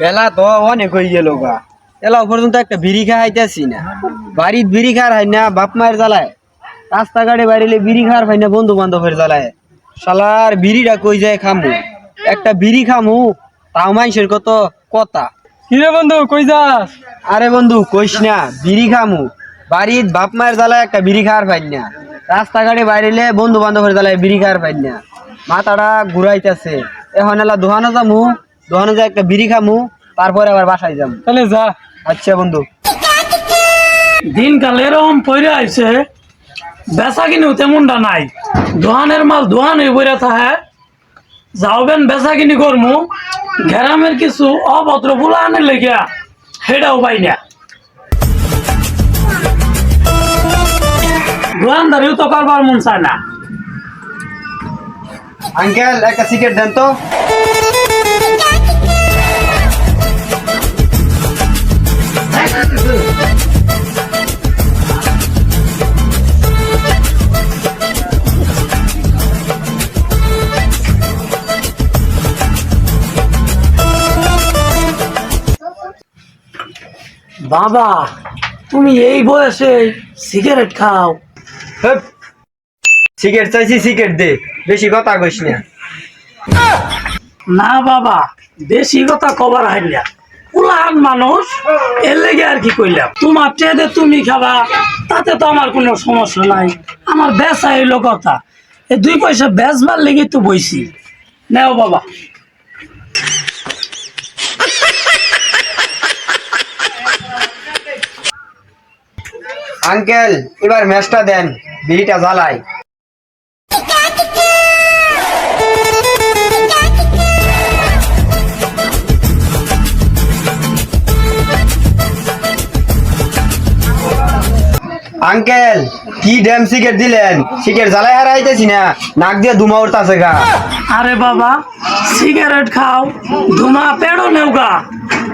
বেলা তো অনেক হয়ে গেল গা। এলা পর্যন্ত একটা বিড়ি খাইতেছি না। বাড়ির বিড়ি খার হয় না বাপ মায়ের জ্বালায়। রাস্তাঘাটে বাইরেলে বিড়ি খার হয় না বন্ধু বান্ধবের জ্বালায়। শালার বিড়িটা কই যায় খামু? একটা বিড়ি খামু তাও মানুষের কত কথা। কিরে বন্ধু কই যাস? আরে বন্ধু কইস না বিড়ি খামু। বাড়ির বাপ মায়ের জ্বালায় একটা বিড়ি খাওয়ার পাই না। রাস্তাঘাটে বাইরেলে বন্ধু বান্ধবের জ্বালায় বিড়ি খাওয়ার পাই না। মাথাটা ঘুরাইতেছে। এখন এলা দোহানো যামু। দোহানো যায় একটা বিড়ি খামু তারপরে আবার বাসায় যাম। তাহলে যা। আচ্ছা বন্ধু। দিনকাল এরকম পইরে আইছে বেচা কিনেও তেমনটা নাই। দোহানের মাল দোহানে বইরা থাহে যাওবেন বেচা কিনি করমু। গ্রামের কিছু অভদ্র বুলা আনে লেগিয়া সেটাও পাই না। দোকানদারিও তো কারবার মন চায় না। আঙ্কেল একটা সিগারেট দেন তো। বাবা তুমি এই বয়সে সিগারেট খাও। সিগারেট চাইছি সিগারেট দে। বেশি কথা কইস না। না বাবা বেশি কথা কবার হাইলা উলাহান মানুষ এর লেগে আর কি কইলাম? তোমার চেয়ে তুমি খাবা তাতে তো আমার কোনো সমস্যা নাই। আমার বেচা হইল কথা। এই দুই পয়সা বেচবার লেগে তো বইছি। নেও বাবা। আঙ্কেল, এবার ম্যাচটা দেন। বিড়িটা জ্বালাই। আঙ্কেল, কি ড্যাম সিগারেট দিলেন? সিগারেট জ্বালাই হারাইতেছি না। নাক দিয়ে ধুমা উঠতাছে গা। আরে বাবা, সিগারেট খাও, ধুমা পেড়ো নেও গা।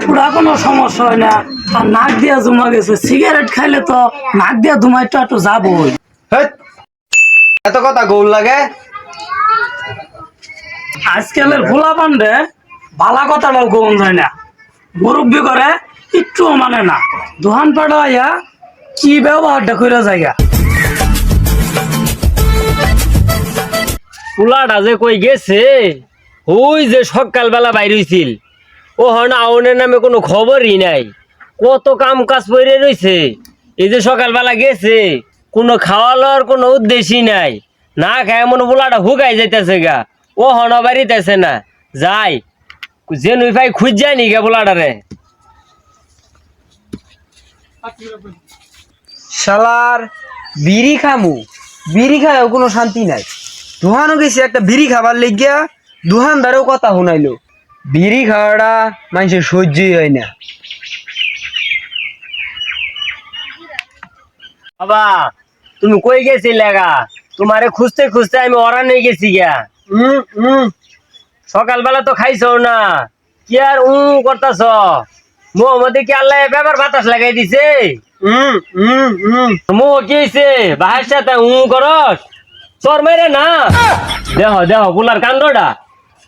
পুরা কোনো সমস্যা হয় না। আর নাক দিয়া জমা গেছে। সিগারেট খাইলে তো নাক দিয়া ধুমাইটা একটু যাবই। এত কথা গৌল লাগে? আজকালের ভোলা পান্ডে বালা কথাটাও গোপন যায় না। মুরব্বী করে একটুও মানে না। দোহান পাড়াইয়া কি ব্যবহারটা করে জায়গা পোলাটা যে কই গেছে ওই যে সকালবেলা বাইর হইছিল। ও হন, আউনের নামে কোনো খবরই নাই। কত কাম কাজ পড়ে রইছে। এই যে সকালবেলা গেছে, কোনো খাওয়া লওয়ার কোনো উদ্দেশ্যই নাই। না খায় মনে পোলাটা হুকাই যাইতেছে গা। ও হন বাড়িতেছে না। যাই, যে নুই ভাই খুঁজ যায় নি গা পোলাটারে শালার বিড়ি খামু। বিড়ি খায়ও কোনো শান্তি নাই। দুহানও গেছি, একটা বিড়ি খাবার লেগিয়া দুহানদারেও কথা শুনাইলো। বিড়ি খাওয়াটা মানুষের সহ্যই হয় না। বাবা তুমি কই গেছি লেগা তোমারে খুঁজতে খুঁজতে আমি অরান হয়ে গেছি গা। উম উম সকালবেলা তো খাইছো না। কি আর উ করতাছ? মোহাম্মদে কি আল্লাহ ব্যাপার বাতাস লাগাই দিছে? উম উম উম মো কি হইছে? বাহার সাথে উ করস? চর মেরে না। দেহ দেহ বুলার কাণ্ডটা।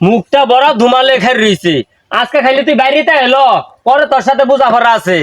মুখটা বড় ধুমালে খের রইছে আজকে খাইলে তুই বাইরেতে এলো পরে তোর সাথে বোঝা ভরা আছে।